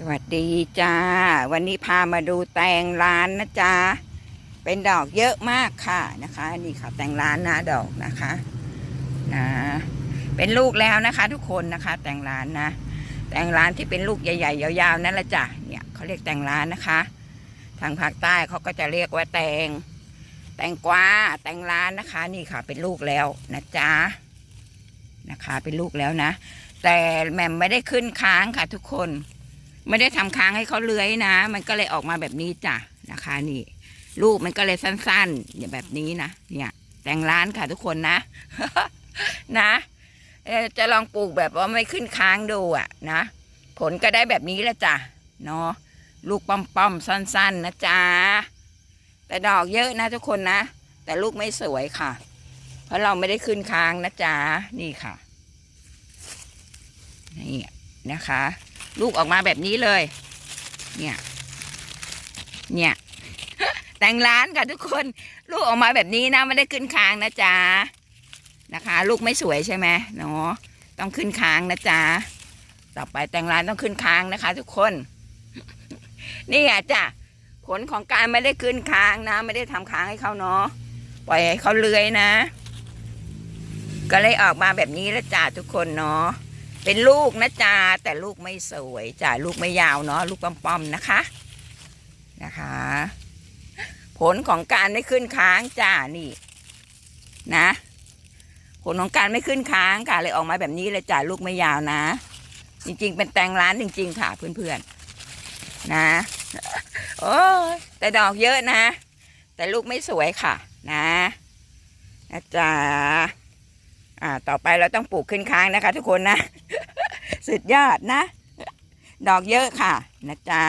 สวัสดีจ้า วันนี้พามาดูแตงร้านนะจ๊ะเป็นดอกเยอะมากค่ะนะคะ นี่ค่ะแตงร้านนะดอกนะคะนะเป็นลูกแล้วนะคะ ทุกคนนะคะ แตงร้านนะ แตงร้านที่เป็นลูกใหญ่ๆยาวๆนั่นแหละจ้ะเนี่ยเขาเรียกแตงร้านนะคะ ทางภาคใต้เขาก็จะเรียกว่าแตง แตงกวาแตงร้านนะคะ นี่ค่ะเป็นลูกแล้วนะจ๊ะนะคะ เป็นลูกแล้วนะ แต่แหม่มไม่ได้ขึ้นค้างค่ะทุกคน ไม่ได้ทำค้างให้เขาเลื้อยนะ มันก็เลยออกมาแบบนี้จ้ะนะคะ นี่ลูกมันก็เลยสั้นๆอย่างแบบนี้นะเนี่ยแต่งร้านค่ะทุกคนนะนะจะลองปลูกแบบว่าไม่ขึ้นค้างดูอะนะผลก็ได้แบบนี้แหละจ้ะเนาะลูกป้อมๆสั้นๆนะจ๊ะแต่ดอกเยอะนะทุกคนนะ แต่ลูกไม่สวยค่ะ เพราะเราไม่ได้ขึ้นค้างนะจ๊ะนี่ค่ะนี่นะคะ ลูกออกมาแบบนี้เลย เนี่ย เนี่ย แต่งร้านค่ะทุกคน ลูกออกมาแบบนี้นะไม่ได้ขึ้นค้างนะจ๊ะนะคะ ลูกไม่สวยใช่ไหมเนาะต้องขึ้นค้างนะจ๊ะต่อไปแต่งร้านต้องขึ้นค้างนะคะ ทุกคน นี่อะจ้ะผลของการไม่ได้ขึ้นค้างนะ ไม่ได้ทำค้างให้เขาเนาะปล่อยให้เขาเลื้อยนะ ก็เลยออกมาแบบนี้แล้วจ้ะทุกคนเนาะ เป็นลูกนะจ๊ะแต่ลูกไม่สวยจ้ะลูกไม่ยาวเนาะลูกป้อมๆนะคะนะคะ ผลของการไม่ขึ้นค้างจ้านี่นะ ผลของการไม่ขึ้นค้างค่ะเลยออกมาแบบนี้เลยจ้ะลูกไม่ยาวนะ จริงๆ เป็นแตงร้านจริง ๆ ค่ะเพื่อนๆนะ โอ้แต่ดอกเยอะนะ แต่ลูกไม่สวยค่ะ นะนะจ๊ะอ่าต่อไปเราต้องปลูกขึ้นค้างนะคะ ทุกคนนะ สุดยอดนะ ดอกเยอะค่ะ นะจ๊ะ